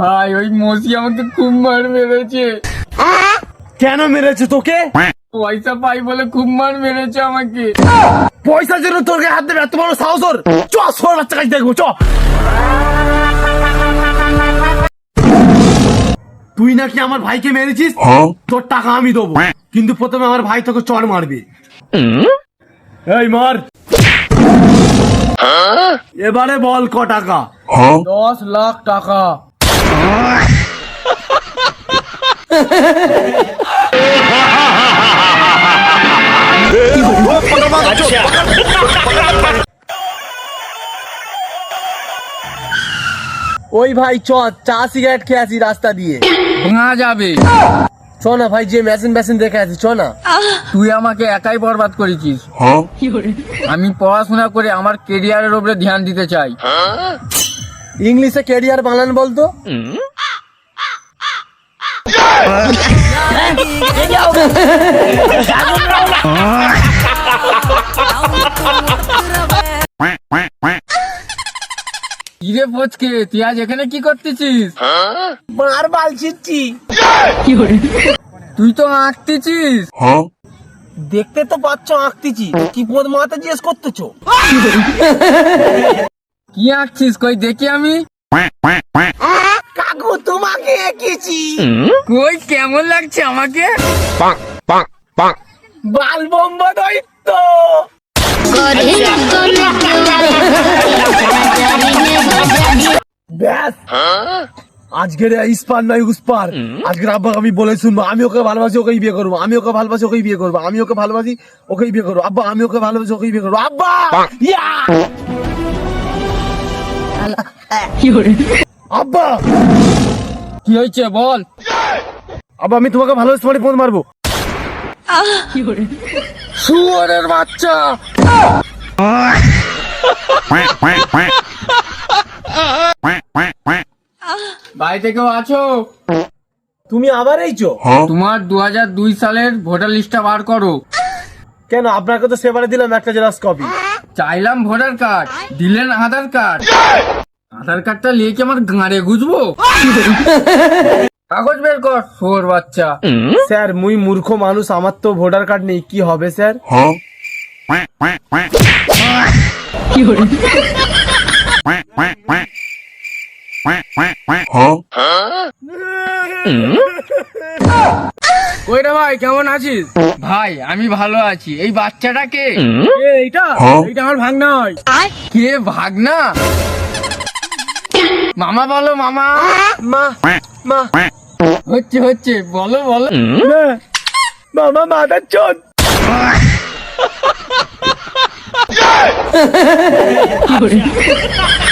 ভাই ওই মসি আমাকে খুব মার মেরেছে। কেন মেরেছে তোকে? পয়সা পাই বলে খুব মার মেরেছে আমাকে। পয়সার জন্য তোর গায়ে হাত দেবে এত বড় সাহস ওর। চ সোর বাচ্চা কাছে দেখব চ। তুই নাকি আমার ভাইকে মেরেছিস? তোর টাকা আমি দেবো। কিন্তু প্রথমে আমার ভাই তোকে চড় মারবে। এই মার। এবারে বল ক টাকা। দশ লাখ টাকা। ওই ভাই চ চা সিগারেট খেয়ে আসি রাস্তা দিয়ে। ভাঙা যাবে। চ না ভাই যে মেশিন মেশিন দেখে আসি চ না। তুই আমাকে একাই বরবাদ করেছিস। আমি পড়াশোনা করে আমার কেরিয়ারের উপরে ধ্যান দিতে চাই। ইংলিশে ক্যারিয়ার বানান বলতো? ইরে ফচকে, তুই আজ এখানে কি করতেছিস? মার বাল ছিচ্ছি তুই তো আঁকতেছিস। দেখতে তো পাচ্ছ আঁকতেছি। কি পদ মাথা জিজ্ঞেস করতেছো? কি আঁকছিস? কই দেখি আমি। কাকু তোমাকে এঁকেছি। কই কেমন লাগছে আমাকে? বাল বোম্বা দৈত্য। ব্যাস। আজকের ইস্পার নয় উস্পার। আজকের আব্বাকে আমি বলে শুনব আমি ওকে ভালোবাসি ওকেই বিয়ে করব। আমি ওকে ভালোবাসি ওকেই বিয়ে করব। আমি ওকে ভালোবাসি ওকেই বিয়ে করব। আব্বা আমি ওকে ভালোবাসি ওকেই বিয়ে করব। আব্বা! ইয়া! আব্বা! কি হয়েছে বল? আব্বা আমি তোমাকে ভালো তোমার ফোন মারবো। শুয়ারের বাচ্চা! বাড়িতে কেউ আছো? তুমি আবার এইছো? তোমার দু হাজার দুই সালের ভোটার লিস্টটা বার করো। কেন? আপনাকে তো সেবারে দিলাম একটা জেরক্স কপি। চাইলাম ভোটার কার্ড দিলেন আধার কার্ড। আধার কার্ডটা নিয়ে কি আমার গাঁড়ে গুজবো কাগজ বের কর শোর বাচ্চা। স্যার মুই মূর্খ মানুষ আমার তো ভোটার কার্ড নেই। কি হবে স্যার? কইরা ভাই কেমন আছিস? ভাই আমি ভালো আছি। এই বাচ্চাটাকে? এইটা? এইটা আমার ভাঙনা হয়। কে ভাগনা? মামা বলো মামা। মা মা। হচ্ছে হচ্ছে বলো বলো। মামা মাদার চোদ